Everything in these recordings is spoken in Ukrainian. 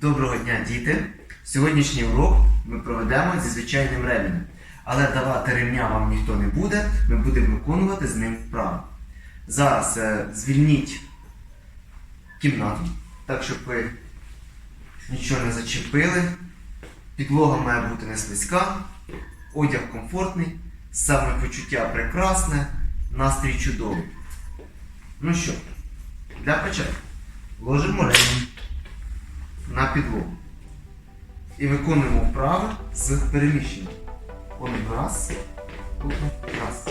Доброго дня, діти! Сьогоднішній урок ми проведемо зі звичайним ременем. Але давати ремня вам ніхто не буде, ми будемо виконувати з ним вправи. Зараз е, звільніть кімнату, так щоб ви нічого не зачепили. Підлога має бути не слизька, одяг комфортний, самопочуття прекрасне, настрій чудовий. Ну що, для початку ложимо ремінь на підлогу. І виконуємо вправи з переміщення. Один раз, тут раз.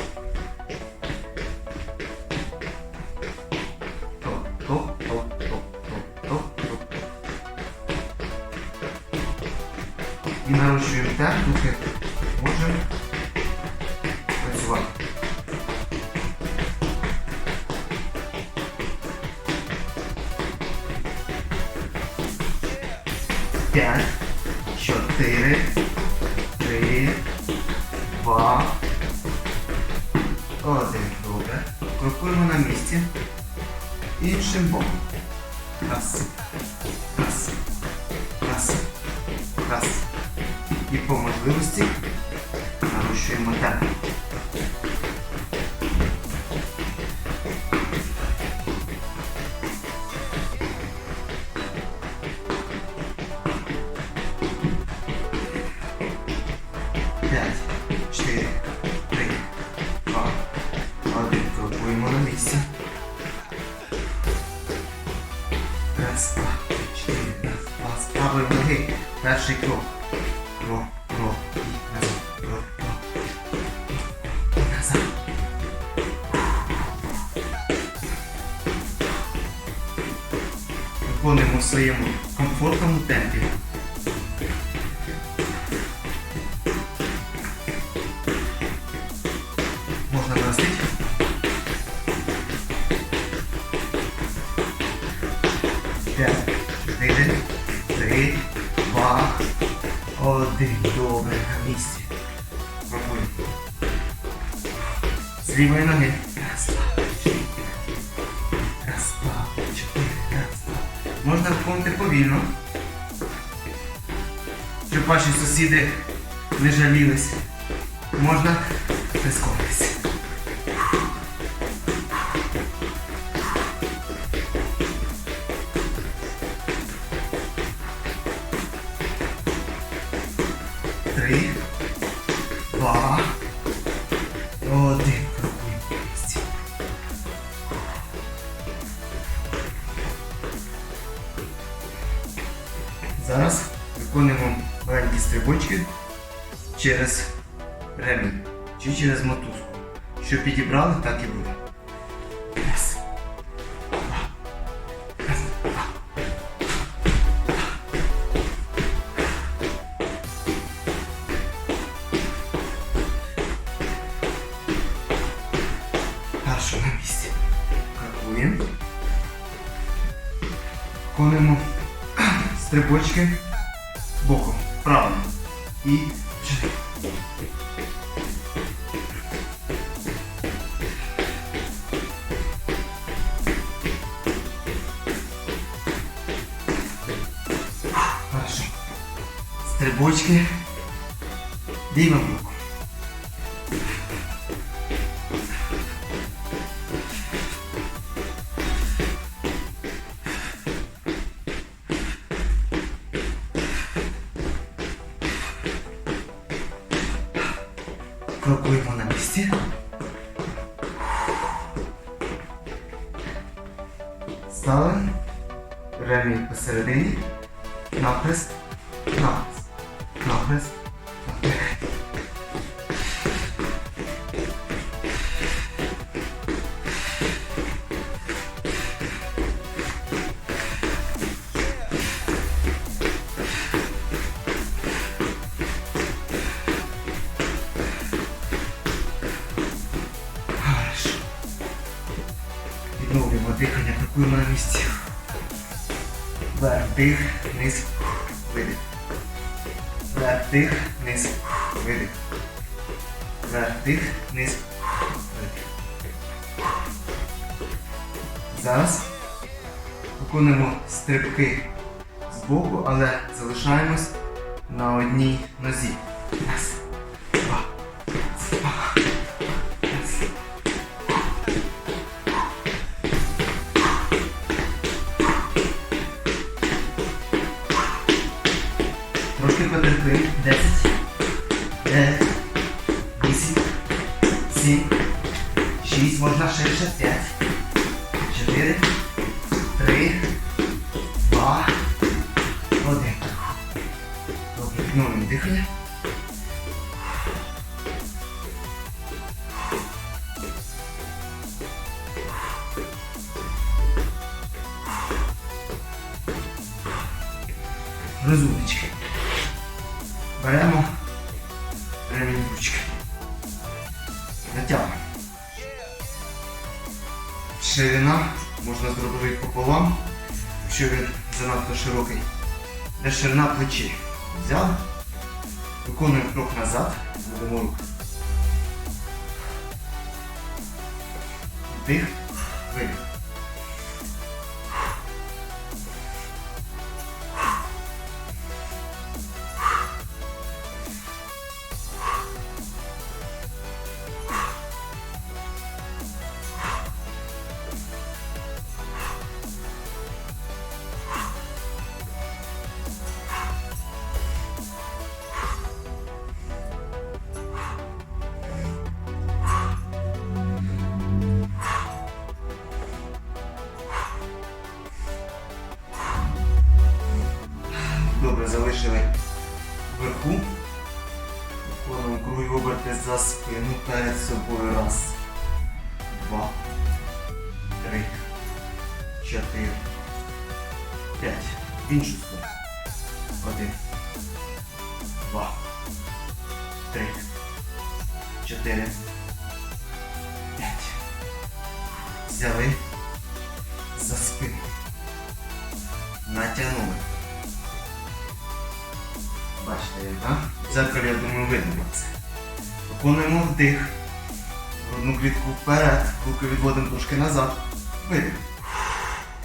Два, один. Добре. Крокуємо на місці. Іншим боком. Раз. Раз. Раз. Раз. І по можливості нарушуємо темп. Крокуємо. Раз, два, три, раз, два. З ноги. Перший крок. Крок, крок. І назад. Крок, крок. Назад. Виконуємо в своєму комфортному темпі. 5, 4, 3, 2, 1. Добре, на місці. Пробуй. З лівої ноги. Раз, два, чотири. Раз, два, чотири. Раз, два. Можна виконувати повільно. Щоб ваші сусіди не жалілись. Можна прискорити. Три, два, один. Зараз виконуємо маленькі стрибочки через ремінь чи через мотузку. Що підібрали, так і буде. Виконуємо стрибочки боком. Правильно. І. Хорошо. Стрибочки. Лівим колко има на листия. Става, време е и посередине, напръст Вверх, низ, видих. Вверх, низ, видих. Вверх, дих, вниз, видих. Зараз виконуємо стрибки з боку, але залишаємось на одній нозі. Раз, Добре, відновлюємо дихання. Розумнички. Беремо ремінь ручки. Натягуємо. Ширина можна зробити пополам, якщо він занадто широкий. Де ширина плечі. Взяли. Виконуємо крок назад. Будемо руку. Вдих, видих. За спину перед собою. Раз, два, три, чотири, п'ять. Іншу сторону. Один, два, три, чотири, п'ять. Взяли за спину. Натягнули. Бачите, так? В зеркалі, я думаю, видно це. Виконуємо вдих. Грудну клітку вперед. Руки відводимо трошки назад. Видих.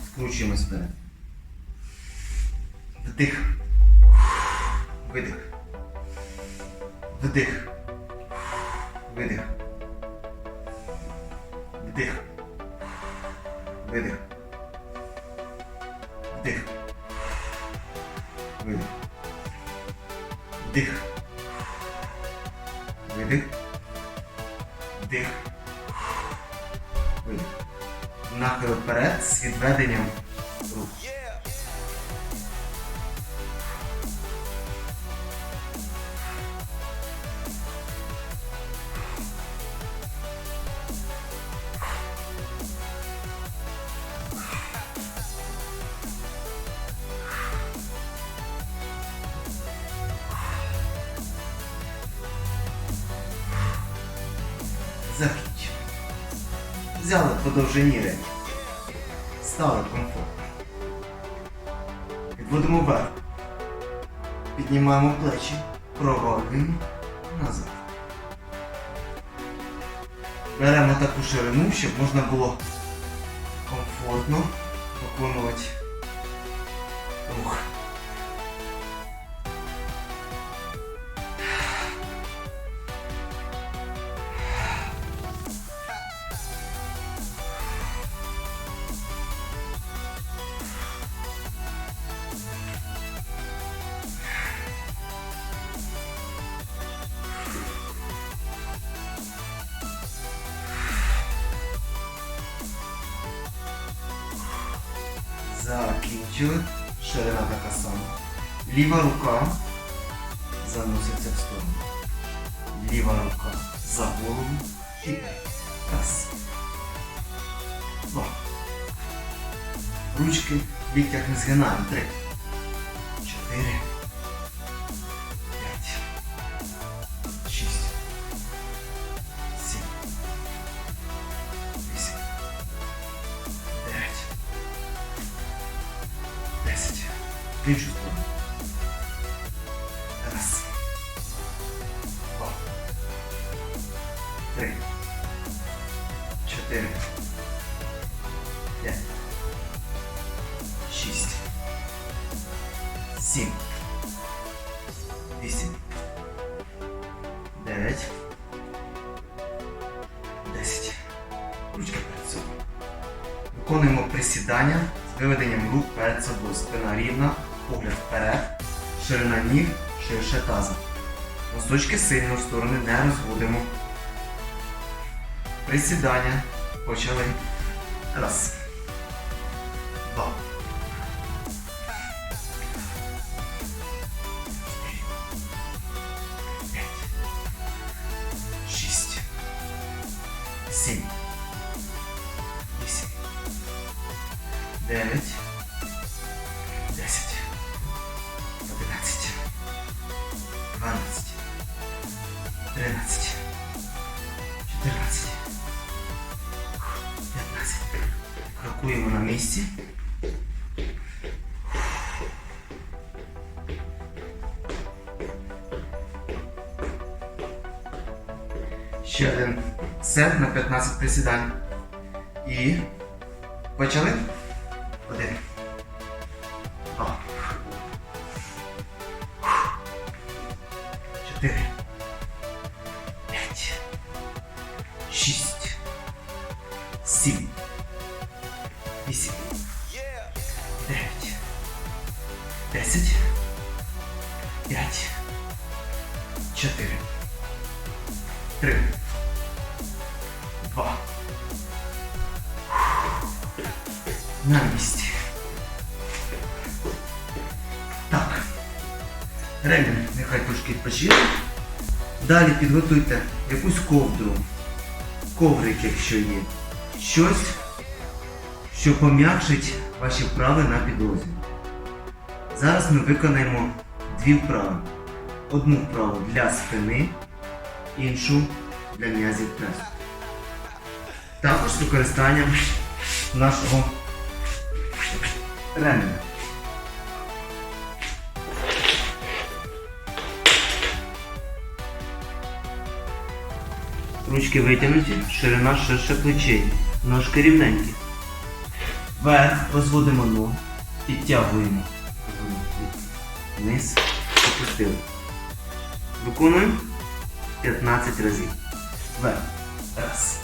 Скручуємось вперед. Вдих. Видих. Вдих. Видих. Вдих. Видих. Вдих. Видих. Дих. Видих. Дих. Видих. Нахил вперед з відведенням Закінчили. Взяли по довжині. Стали комфортно. Відводимо вверх. Піднімаємо плечі. Провалюємо назад. Беремо таку ширину, щоб можна було комфортно виконувати Закінчили. Ширина така сама. Ліва рука заноситься в сторону. Ліва рука за голову. І раз. Два. Ручки в не згинаємо. Три. Чотири. 7, 8, 9, 10. Ручки перед собою. Виконуємо присідання з виведенням рук перед собою. Спина рівна, погляд вперед, ширина ніг, ширше таза. Носочки сильно в сторони не розводимо. Присідання. Почали. Раз. Сім. Вісім. Дев'ять. Десять. Ще один сет на 15 присідань. І почали. Один. На. Так. Ремінь нехай трошки відпочине. Далі підготуйте якусь ковдру, коврик, якщо є. Щось, що пом'якшить ваші вправи на підлозі. Зараз ми виконаємо дві вправи. Одну вправу для спини, іншу для м'язів пресу. Також з використанням нашого ременя. Ручки витягнуті, ширина ширше плечей, ножки рівненькі. Вверх розводимо ногу, підтягуємо вниз, опустили. Виконуємо 15 разів. Вверх. Раз.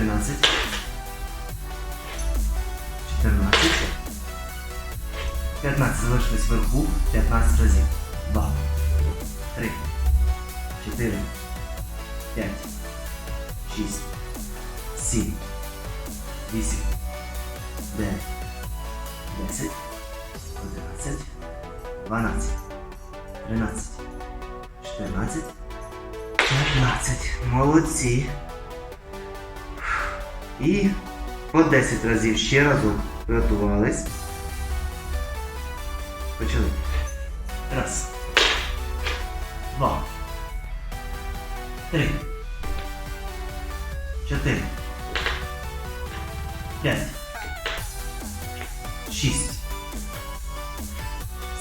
Тринадцять. Чотирнадцять. П'ятнадцять. Залишились вверху. П'ятнадцять разів. Два. Три. Чотири. П'ять. Шість. Сім. Вісім. Дев'ять. Десять. Одинадцять. Дванадцять. Тринадцять. Чотирнадцять. П'ятнадцять. Молодці. І по 10 разів ще разок приготувались. Почали. Раз. Два. Три. Чотири. П'ять. Шість.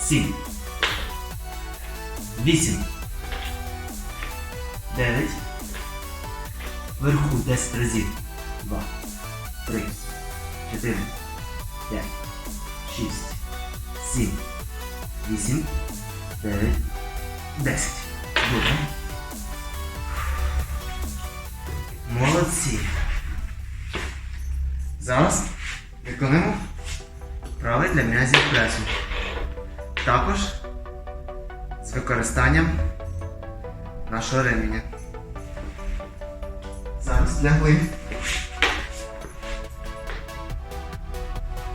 Сім. Вісім. Дев'ять. Вверху 10 разів. Два. Три. Чотири. П'ять. Шість. Сім. Вісім. Дев'ять. Десять. Добре. Молодці. Зараз виконуємо вправи для м'язів пресу. Також з використанням нашого ременя. Зараз лягли.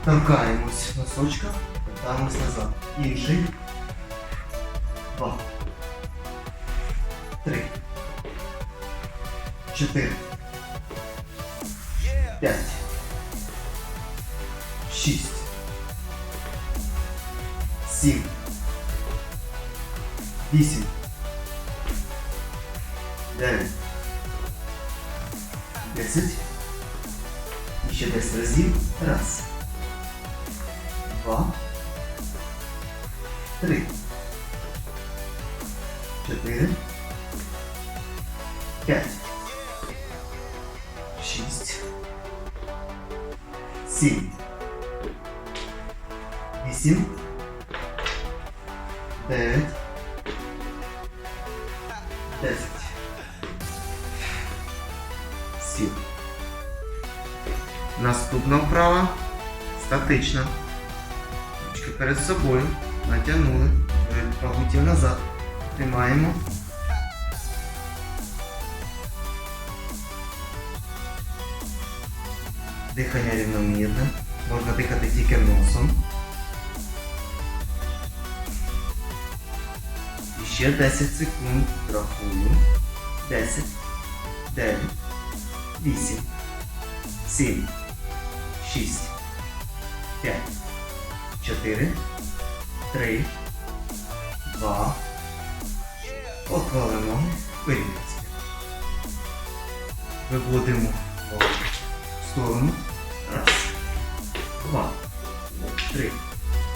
Торкаємось носочка, вертаємось назад. Інший. Два. Три. Чотири. П'ять. Шість. сім, вісім, дев'ять, десять. І ще десять разів. Раз. Два. Три. Чотири. П'ять. Шість. Сім. Вісім. Дев'ять. Десять. Сім. Наступна вправа статична. Перед собою. Натягнули. Пагутів назад. Тримаємо. Дихання рівномірне. Можна дихати тільки носом. І ще 10 секунд. Рахую. 10, 9, 8, 7, 6, 5, 4, 3, 2. Поклали ноги. Вирівняйте. Виводимо в сторону. Раз, два, три,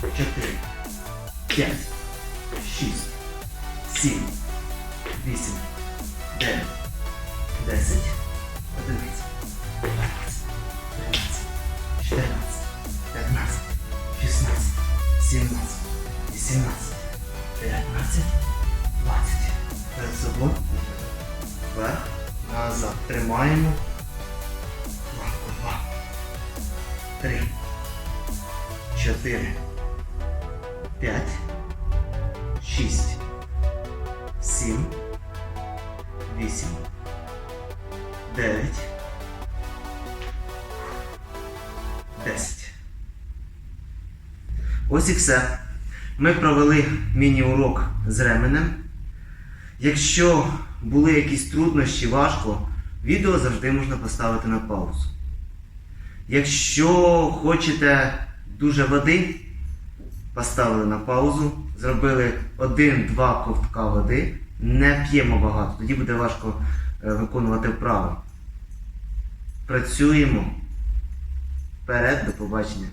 чотири, п'ять, шість, сім, вісім, дев'ять, 10. Ось і все. Ми провели міні-урок з ременем. Якщо були якісь труднощі, важко, відео завжди можна поставити на паузу. Якщо хочете дуже води, поставили на паузу, зробили 1-2 ковтка води, не п'ємо багато, тоді буде важко е, виконувати вправи. Працюємо. Вперед, до побачення.